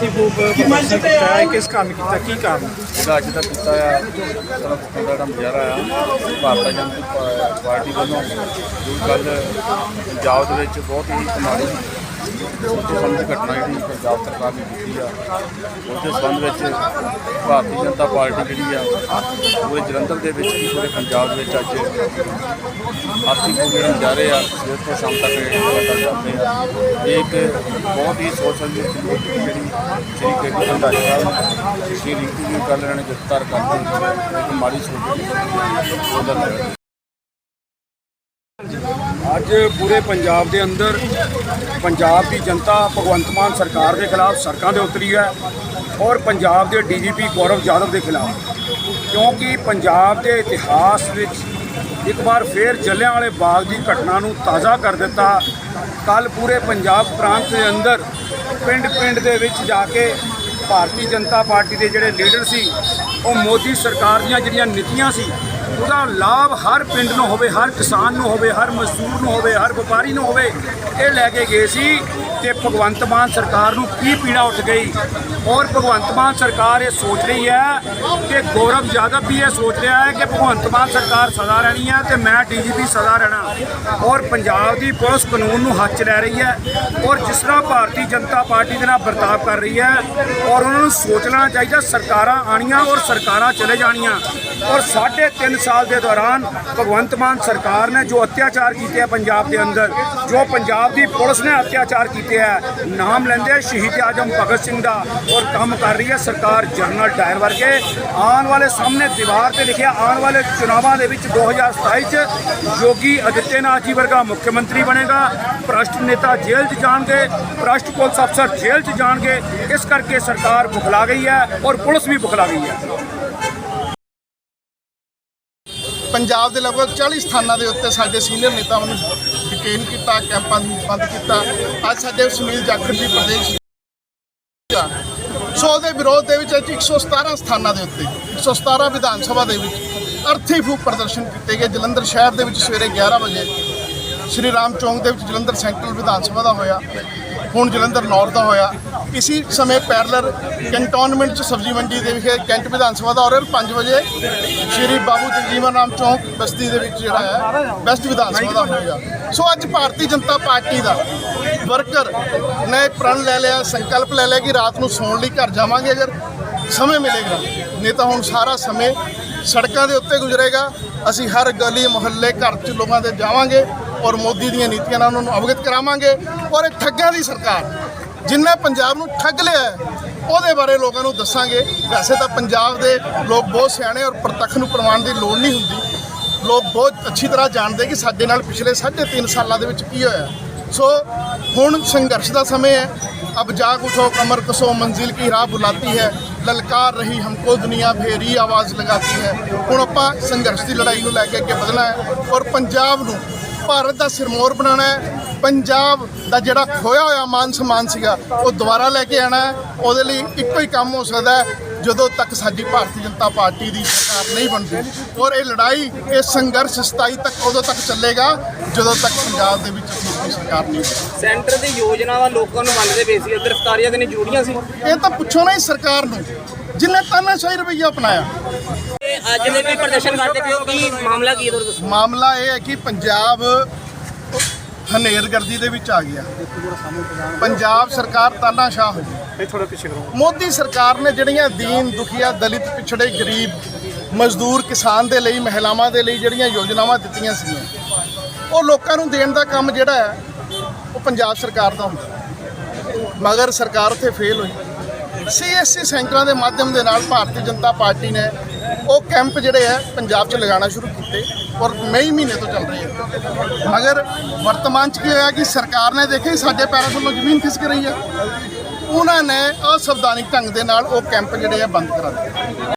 ਆਰਥੀ ਫੂਕ ਕੀਤਾ ਹੈ ਕਿਸ ਕਾਰਨ ਕੀਤਾ ਕੀ ਕਾਰਨ ਜਿਹੜਾ ਅੱਜ ਦਾ ਕੀਤਾ ਆ ਸਾਡਾ ਦਾ ਜਿਹੜਾ ਨਜ਼ਾਰਾ ਆ ਭਾਰਤੀ ਜਨਤਾ ਪਾਰਟੀ ਵੱਲੋਂ ਜੋ ਕੱਲ ਪੰਜਾਬ ਦੇ ਵਿੱਚ ਬਹੁਤ ਹੀ ਮਾੜੀ ਉਸ ਦੀ ਘਟਨਾ ਜਿਹੜੀ ਪੰਜਾਬ ਸਰਕਾਰ ਨੇ ਕੀਤੀ ਆ, ਉਸ ਦੇ ਸੰਬੰਧ ਵਿੱਚ ਭਾਰਤੀ ਜਨਤਾ ਪਾਰਟੀ ਜਿਹੜੀ ਆ ਪੂਰੇ ਜਲੰਧਰ ਦੇ ਵਿੱਚ ਵੀ ਪੂਰੇ ਪੰਜਾਬ ਵਿੱਚ ਅੱਜ ਆਰਥਿਕ ਜਾ ਰਹੇ ਆ ਸਵੇਰ ਤੋਂ ਸ਼ਾਮ ਤੱਕ ਇਹ ਲਗਾਤਾਰ ਚੱਲਦੇ ਆ। ਇਹ ਇੱਕ ਬਹੁਤ ਹੀ ਸੋਚ ਜਿਹੜੀ ਸ਼੍ਰੀ ਕੇਂਦਰ ਰੰਧਾਵਾ ਸਾਹਿਬ ਸ਼੍ਰੀ ਰਿੰਕੂ ਜੀ ਕੱਲ੍ਹ ਇਹਨਾਂ ਨੇ ਗ੍ਰਿਫਤਾਰ ਕਰਕੇ ਇੱਕ ਮਾੜੀ ਸੋਚ ਉਹਦਾ ਅੱਜ ਪੂਰੇ ਪੰਜਾਬ ਦੇ ਅੰਦਰ ਪੰਜਾਬ ਦੀ ਜਨਤਾ ਭਗਵੰਤ ਮਾਨ ਸਰਕਾਰ ਦੇ ਖਿਲਾਫ ਸੜਕਾਂ ਦੇ ਉਤਰੀ ਹੈ ਔਰ ਪੰਜਾਬ ਦੇ ਡੀਜੀਪੀ ਗੌਰਵ ਯਾਦਵ ਦੇ ਖਿਲਾਫ। ਕਿਉਂਕਿ ਪੰਜਾਬ ਦੇ ਇਤਿਹਾਸ ਵਿੱਚ ਇੱਕ ਵਾਰ ਫੇਰ ਜਲਿਆਂਵਾਲੇ ਬਾਗ ਦੀ ਘਟਨਾ ਨੂੰ ਤਾਜ਼ਾ ਕਰ ਦਿੱਤਾ। ਕੱਲ ਪੂਰੇ ਪੰਜਾਬ ਪ੍ਰਾਂਤ ਦੇ ਅੰਦਰ ਪਿੰਡ-ਪਿੰਡ ਦੇ ਵਿੱਚ ਜਾ ਕੇ ਭਾਰਤੀ ਜਨਤਾ ਪਾਰਟੀ ਦੇ ਜਿਹੜੇ ਲੀਡਰ ਸੀ, ਉਹ ਮੋਦੀ ਸਰਕਾਰ ਦੀਆਂ ਜਿਹੜੀਆਂ ਨੀਤੀਆਂ ਸੀ ਉਹਦਾ ਲਾਭ ਹਰ ਪਿੰਡ ਨੂੰ ਹੋਵੇ, ਹਰ ਕਿਸਾਨ ਨੂੰ ਹੋਵੇ, ਹਰ ਮਜ਼ਦੂਰ ਨੂੰ ਹੋਵੇ, ਹਰ ਵਪਾਰੀ ਨੂੰ ਹੋਵੇ, ਇਹ ਲੈ ਕੇ ਗਏ ਸੀ। ਤੇ ਭਗਵੰਤ ਮਾਨ ਸਰਕਾਰ ਨੂੰ ਕੀ ਪੀੜਾ ਉੱਠ ਗਈ? ਔਰ ਭਗਵੰਤ ਮਾਨ ਸਰਕਾਰ ਇਹ ਸੋਚ ਰਹੀ ਹੈ ਕਿ ਗੌਰਵ ਯਾਦਵ ਵੀ ਇਹ ਸੋਚ ਰਿਹਾ ਹੈ ਕਿ ਭਗਵੰਤ ਮਾਨ ਸਰਕਾਰ ਸਦਾ ਰਹਿਣੀ ਹੈ ਤੇ ਮੈਂ ਡੀਜੀਪੀ ਸਦਾ ਰਹਿਣਾ। ਔਰ ਪੰਜਾਬ ਦੀ ਪੁਲਿਸ ਕਾਨੂੰਨ ਨੂੰ ਹੱਥ 'ਚ ਲੈ ਰਹੀ ਹੈ ਔਰ ਜਿਸ ਤਰ੍ਹਾਂ ਭਾਰਤੀ ਜਨਤਾ ਪਾਰਟੀ ਦੇ ਨਾਲ ਵਰਤਾਵ ਕਰ ਰਹੀ ਹੈ ਔਰ ਉਹਨਾਂ ਨੂੰ ਸੋਚਣਾ ਚਾਹੀਦਾ, ਸਰਕਾਰਾਂ ਆਣੀਆਂ ਔਰ ਸਰਕਾਰਾਂ ਚਲੇ ਜਾਣੀਆਂ। ਔਰ ਸਾਢੇ ਤਿੰਨ ਸਾਲ ਦੇ ਦੌਰਾਨ ਭਗਵੰਤ ਮਾਨ ਸਰਕਾਰ ਨੇ ਜੋ ਅਤਿਆਚਾਰ ਕੀਤੇ ਪੰਜਾਬ ਦੇ ਅੰਦਰ, ਜੋ ਪੰਜਾਬ ਦੀ ਪੁਲਿਸ ਨੇ ਅਤਿਆਚਾਰ ਕੀਤੇ ਆ ਨਾਮ ਲੈਂਦੇ ਆ ਸ਼ਹੀਦ ਆਜਮ ਭਗਤ ਸਿੰਘ ਦਾ ਔਰ ਕੰਮ ਕਰ ਰਹੀ ਹੈ ਸਰਕਾਰ ਜਨਰਲ ਡਾਇਰ ਵਰਗੇ। ਆਉਣ ਵਾਲੇ ਸਾਹਮਣੇ ਦੀਵਾਰ ਤੇ ਲਿਖਿਆ, ਆਉਣ ਵਾਲੇ ਚੁਣਾਵਾਂ ਦੇ ਵਿੱਚ 2027 ਚ ਯੋਗੀ ਆਦਿੱਤਿਆਨਾਥ ਜੀ ਵਰਗਾ ਮੁੱਖ ਮੰਤਰੀ ਬਣੇਗਾ। ਭ੍ਰਸ਼ਟ ਨੇਤਾ ਜੇਲ੍ਹ 'ਚ ਜਾਣਗੇ, ਭ੍ਰਸ਼ਟ ਪੁਲਿਸ ਅਫਸਰ ਜੇਲ੍ਹ 'ਚ ਜਾਣਗੇ। ਇਸ ਕਰਕੇ ਸਰਕਾਰ ਬੁਖਲਾ ਗਈ ਹੈ ਔਰ ਪੁਲਿਸ ਵੀ ਬੁਖਲਾ ਗਈ ਹੈ। ਪੰਜਾਬ ਦੇ ਲਗਭਗ 40 ਸਥਾਨਾਂ ਦੇ ਉੱਤੇ ਸਾਡੇ ਸੀਨੀਅਰ ਨੇਤਾਵਾਂ ਨੂੰ ਡਿਟੇਨ ਕੀਤਾ, ਕੈਂਪਾਂ ਨੂੰ ਬੰਦ ਕੀਤਾ। ਅੱਜ ਸਾਡੇ ਸੁਨੀਲ ਜਾਖੜ ਜੀ ਪ੍ਰਦੇਸ਼ ਸੋ ਦੇ ਵਿਰੋਧ ਦੇ ਵਿੱਚ ਅੱਜ 117 ਸਥਾਨਾਂ ਦੇ ਉੱਤੇ 117 ਵਿਧਾਨ ਸਭਾ ਦੇ ਵਿੱਚ ਅਰਥੀ ਫੂਕ ਪ੍ਰਦਰਸ਼ਨ ਕੀਤੇ ਗਏ। ਜਲੰਧਰ ਸ਼ਹਿਰ ਦੇ ਵਿੱਚ ਸਵੇਰੇ 11 ਵਜੇ ਸ਼੍ਰੀ ਰਾਮ ਚੌਂਕ ਦੇ ਵਿੱਚ ਜਲੰਧਰ ਸੈਂਟਰਲ ਵਿਧਾਨ ਸਭਾ ਦਾ ਹੋਇਆ। ਹੁਣ ਜਲੰਧਰ ਨਾਰਥ ਦਾ ਹੋਇਆ। ਇਸੇ ਸਮੇਂ ਪੈਰਲਰ ਕੰਟੋਨਮੈਂਟ ਚ ਸਬਜ਼ੀ ਮੰਡੀ ਦੇ ਵਿਖੇ ਕੈਂਟ ਵਿਧਾਨ ਸਭਾ ਦਾ ਔਰ 5 ਵਜੇ ਸ਼੍ਰੀ ਬਾਬੂ ਜਗਜੀਵਨ ਰਾਮ ਚੌਂਕ ਬਸਤੀ ਦੇ ਵਿੱਚ ਜਿਹੜਾ ਹੈ ਬੈਸਟ ਵਿਧਾਨ ਸਭਾ ਦਾ ਹੋਏਗਾ। ਸੋ ਅੱਜ ਭਾਰਤੀ ਜਨਤਾ ਪਾਰਟੀ ਦਾ ਵਰਕਰ ਨੇ ਪ੍ਰਣ ਲੈ ਲਿਆ, ਸੰਕਲਪ ਲੈ ਲਿਆ ਕਿ ਰਾਤ ਨੂੰ ਸੌਣ ਲਈ ਘਰ ਜਾਵਾਂਗੇ ਅਗਰ, ਸਮੇਂ ਮਿਲੇਗਾ। ਨਹੀਂ ਤਾਂ ਹੁਣ ਸਾਰਾ ਸਮੇਂ ਸੜਕਾਂ ਦੇ ਉੱਤੇ ਗੁਜ਼ਰੇਗਾ। ਅਸੀਂ ਹਰ ਗਲੀ ਮੁਹੱਲੇ ਘਰ 'ਚ ਲੋਕਾਂ ਦੇ ਜਾਵਾਂਗੇ। ਔਰ ਮੋਦੀ ਦੀਆਂ ਨੀਤੀਆਂ ਨਾਲ ਉਹਨਾਂ ਨੂੰ ਅਵਗਤ ਕਰਾਵਾਂਗੇ ਔਰ ਇਹ ਠੱਗਾਂ ਦੀ ਸਰਕਾਰ ਜਿੰਨੇ ਪੰਜਾਬ ਨੂੰ ਠੱਗ ਲਿਆ ਹੈ, ਉਹਦੇ ਬਾਰੇ ਲੋਕਾਂ ਨੂੰ ਦੱਸਾਂਗੇ। ਵੈਸੇ ਤਾਂ ਪੰਜਾਬ ਦੇ ਲੋਕ ਬਹੁਤ ਸਿਆਣੇ ਔਰ ਪ੍ਰਤੱਖ ਨੂੰ ਪ੍ਰਮਾਣ ਦੀ ਲੋੜ ਨਹੀਂ ਹੁੰਦੀ। ਲੋਕ ਬਹੁਤ ਅੱਛੀ ਤਰ੍ਹਾਂ ਜਾਣਦੇ ਕਿ ਸਾਡੇ ਨਾਲ ਪਿਛਲੇ 3.5 ਸਾਲਾਂ ਦੇ ਵਿੱਚ ਕੀ ਹੋਇਆ। ਸੋ ਹੁਣ ਸੰਘਰਸ਼ ਦਾ ਸਮੇਂ ਹੈ। ਅਬ ਜਾਗ ਉਠੋ, ਕਮਰ ਕਸੋ, ਮੰਜ਼ਿਲ ਕੀ ਰਾਹ ਬੁਲਾਤੀ ਹੈ। ਲਲਕਾਰ ਰਹੀ ਹਮਕੋ ਦੁਨੀਆ ਭੇਰੀ ਆਵਾਜ਼ ਲਗਾਤੀ ਹੈ। ਹੁਣ ਆਪਾਂ ਸੰਘਰਸ਼ ਦੀ ਲੜਾਈ ਨੂੰ ਲੈ ਕੇ ਅੱਗੇ ਵਧਣਾ ਹੈ ਔਰ ਪੰਜਾਬ ਨੂੰ ਭਾਰਤ ਦਾ ਸਿਰਮੌਰ ਬਣਾਉਣਾ ਹੈ ਪੰਜਾਬ ਦਾ ਜਿਹੜਾ ਖੋਇਆ ਹੋਇਆ ਮਾਨ ਸਨਮਾਨ ਸੀਗਾ ਉਹ ਦੁਬਾਰਾ ਲੈ ਕੇ ਆਣਾ ਹੈ। ਉਹਦੇ ਲਈ ਇੱਕੋ ਹੀ ਕੰਮ ਹੋ ਸਕਦਾ ਹੈ ਜਦੋਂ ਤੱਕ ਸਾਡੀ ਭਾਰਤੀ ਜਨਤਾ ਪਾਰਟੀ ਦੀ ਸਰਕਾਰ ਨਹੀਂ ਬਣਦੀ। ਔਰ ਇਹ ਲੜਾਈ ਇਹ ਸੰਘਰਸ਼ 27 ਤੱਕ ਉਦੋਂ ਤੱਕ ਚੱਲੇਗਾ ਜਦੋਂ ਤੱਕ ਪੰਜਾਬ ਦੇ ਵਿੱਚ ਕੋਈ ਸਰਕਾਰ ਨਹੀਂ ਬਣਦੀ। ਸੈਂਟਰ ਦੀ ਯੋਜਨਾਵਾਂ ਲੋਕਾਂ ਨੂੰ ਵੰਡਦੇ ਪਏ ਸੀ ਗ੍ਰਿਫਤਾਰੀਆਂ ਤੇ ਨਹੀਂ ਜ਼ਰੂਰੀਆਂ ਸੀ। ਇਹ ਤਾਂ ਪੁੱਛੋ ਨਾ ਇਸ ਸਰਕਾਰ ਨੂੰ ਜਿਨੇ ਤਾਨਾਸ਼ਾਹੀ ਰਵਈਆ ਅਪਣਾਇਆ। ਅੱਜ ਦੇ ਵੀ ਪ੍ਰਦਰਸ਼ਨ ਕਰਦੇ ਪਏ ਹੋ ਕੀ ਮਾਮਲਾ ਕੀ ਹੈ ਤੁਹਾਨੂੰ ਦੱਸੋ? ਮਾਮਲਾ ਇਹ ਹੈ ਕਿ ਪੰਜਾਬ ਹਨੇਰਗਰਦੀ ਦੇ ਵਿੱਚ ਆ ਗਿਆ। ਪੰਜਾਬ ਸਰਕਾਰ ਤਾਨਾਸ਼ਾਹ ਹੋ ਗਈ। ਥੋੜਾ ਪਿੱਛੇ ਕਰੋ। ਮੋਦੀ ਸਰਕਾਰ ਨੇ ਜਿਹੜੀਆਂ ਦੀਨ ਦੁਖੀਆ ਦਲਿਤ ਪਿਛੜੇ ਗਰੀਬ ਮਜ਼ਦੂਰ ਕਿਸਾਨ ਦੇ ਲਈ ਮਹਿਲਾਵਾਂ ਦੇ ਲਈ ਜਿਹੜੀਆਂ ਯੋਜਨਾਵਾਂ ਦਿੱਤੀਆਂ ਸੀਗੀਆਂ ਉਹ ਲੋਕਾਂ ਨੂੰ ਦੇਣ ਦਾ ਕੰਮ ਜਿਹੜਾ ਹੈ ਉਹ ਪੰਜਾਬ ਸਰਕਾਰ ਦਾ ਹੁੰਦਾ। ਮਗਰ ਸਰਕਾਰ ਉੱਥੇ ਫੇਲ ਹੋਈ। ਸੀਐਸਸੀ ਸੈਂਟਰਾਂ ਦੇ ਮਾਧਿਅਮ ਦੇ ਨਾਲ ਭਾਰਤੀ ਜਨਤਾ ਪਾਰਟੀ ਨੇ ਉਹ ਕੈਂਪ ਜਿਹੜੇ ਹੈ ਪੰਜਾਬ 'ਚ ਲਗਾਉਣਾ ਸ਼ੁਰੂ ਕੀਤੇ ਔਰ ਮਈ ਮਹੀਨੇ ਤੋਂ ਚੱਲ ਰਹੇ ਹੈ ਮਗਰ ਵਰਤਮਾਨ 'ਚ ਕੀ ਹੋਇਆ ਕਿ ਸਰਕਾਰ ਨੇ ਦੇਖਿਆ ਸਾਡੇ ਪੈਰਾਂ ਥੱਲੋਂ ਜ਼ਮੀਨ ਖਿਸਕ ਰਹੀ ਹੈ ਉਹਨਾਂ ਨੇ ਅਸੰਵਿਧਾਨਿਕ ਢੰਗ ਦੇ ਨਾਲ ਉਹ ਕੈਂਪ ਜਿਹੜੇ ਆ ਬੰਦ ਕਰਾ ਦਿੱਤੇ।